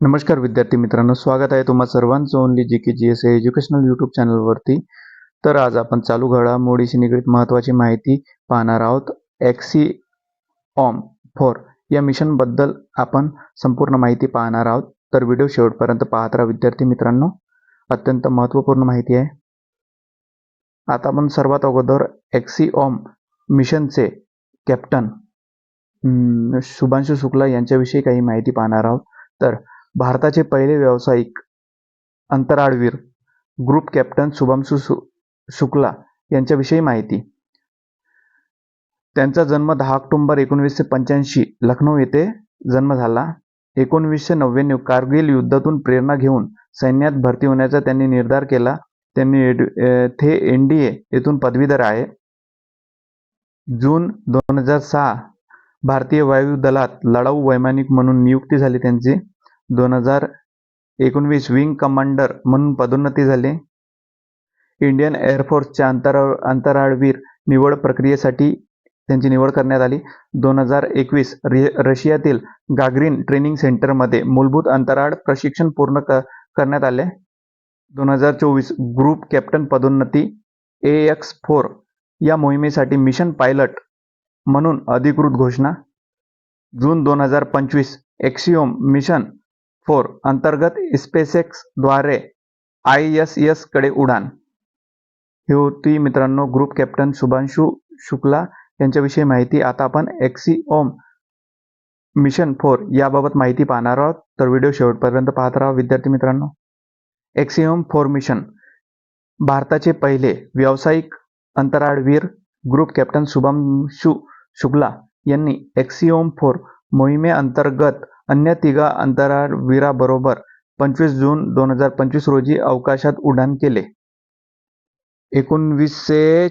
नमस्कार विद्यार्थी मित्रांनो स्वागत आहे तुम्हा सर्वांचं only G K G S educational YouTube चॅनलवरती तर आज आपण चालू घडामोडीशी निगडीत महत्त्वाची माहिती पाहणार आहोत. एक्सी ऑम फोर या मिशनबद्दल आपण संपूर्ण माहिती पाहणार आहोत. तर व्हिडिओ शेवटपर्यंत पाहत राहा विद्यार्थी मित्रांनो. अत्यंत महत्त्वपूर्ण माहिती आहे. आता आपण सर्वात अगोदर एक्सी ऑम मिशनचे कॅप्टन शुभांशु शुक्ला यांच्याविषयी काही माहिती पाहणार आहोत. तर भारताचे पहिले व्यावसायिक अंतराळवीर ग्रुप कॅप्टन शुभांशु शु शुक्ला यांच्याविषयी माहिती. त्यांचा जन्म दहा ऑक्टोंबर एकोणवीसशे पंच्याऐंशी लखनौ येथे जन्म झाला. एकोणवीसशे नव्याण्णव कारगिल युद्धातून प्रेरणा घेऊन सैन्यात भरती होण्याचा त्यांनी निर्धार केला. त्यांनी एड- थे एन डी ए येथून पदवीधर आहे. जून दोन हजार सहा भारतीय वायू दलात लढाऊ वैमानिक म्हणून नियुक्ती झाली त्यांची. दोन हजार एकोणवीस विंग कमांडर म्हणून पदोन्नती झाली. इंडियन एअरफोर्सच्या अंतराळ अंतराळवीर निवड प्रक्रियेसाठी त्यांची निवड करण्यात आली. दोन हजार एकवीस रशियातील गागरीन ट्रेनिंग सेंटरमध्ये मूलभूत अंतराळ प्रशिक्षण पूर्ण क करण्यात आले. दोन हजार चोवीस ग्रुप कॅप्टन पदोन्नती ए एक्स फोर या मोहिमेसाठी मिशन पायलट म्हणून अधिकृत घोषणा. जून दोन हजार पंचवीस एक्सिओम मिशन फोर अंतर्गत स्पेसएक्सद्वारे आय एस एसकडे उडान. ही होती मित्रांनो ग्रुप कॅप्टन शुभांशु शुक्ला यांच्याविषयी माहिती. आता आपण एक्सिओम मिशन फोर याबाबत माहिती पाहणार आहोत. तर व्हिडिओ शेवटपर्यंत पाहत राहा. विद्यार्थी मित्रांनो एक्सिओम फोर मिशन भारताचे पहिले व्यावसायिक अंतराळवीर ग्रुप कॅप्टन शुभांशु शुक्ला यांनी एक्सिओम फोर मोहिमेअंतर्गत अन्य तिघा अंतराळवीराबरोबर पंचवीस जून दोन हजार पंचवीस रोजी अवकाशात उड्डाण केले. एकोणवीसशे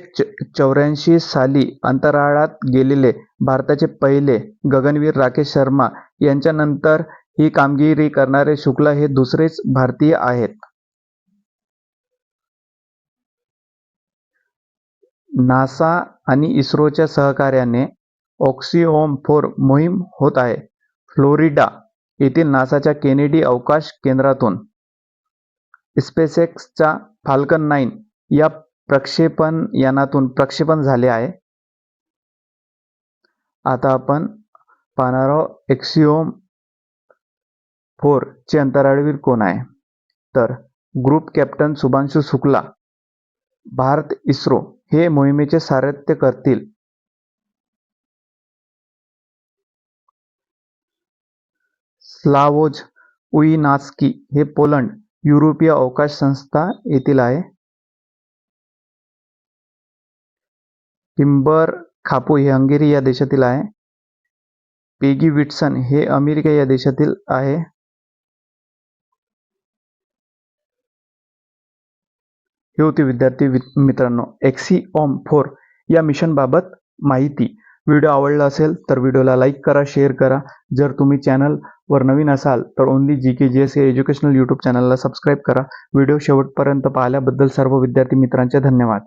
चौऱ्याऐंशी साली अंतराळात गेलेले भारताचे पहिले गगनवीर राकेश शर्मा यांच्यानंतर ही कामगिरी करणारे शुक्ला हे दुसरेच भारतीय आहेत. नासा आणि इस्रोच्या सहकार्याने ऑक्सिओम फोर मोहीम होत आहे. फ्लोरिडा येथील नासाच्या केनेडी अवकाश केंद्रातून स्पेसएक्सच्या फाल्कन नाईन या प्रक्षेपण यानातून प्रक्षेपण झाले आहे. आता आपण पाहणार आहोत एक्सिओम फोर चे अंतराळवीर कोण आहे. तर group captain Shubhanshu Shukla Bharat ISRO हे मोहिमेचे सारथ्य करतील. स्लावोज उईनास्की हे पोलंड युरोपीय अवकाश संस्था येथील आहे. टिम्बर खापू हे हंगेरी या देशातील आहे. पेगी विटसन हे अमेरिका या देशातील आहे. हे होते विद्यार्थी मित्रांनो एक्सी ओम फोर या मिशनबाबत माहिती. व्हिडिओ आवडला असेल तर व्हिडिओला लाईक करा शेअर करा. जर तुम्ही चॅनलवर नवीन असाल तर only G K G S educational YouTube चॅनलला सबस्क्राईब करा. व्हिडिओ शेवटपर्यंत पाहिल्याबद्दल सर्व विद्यार्थी मित्रांचे धन्यवाद.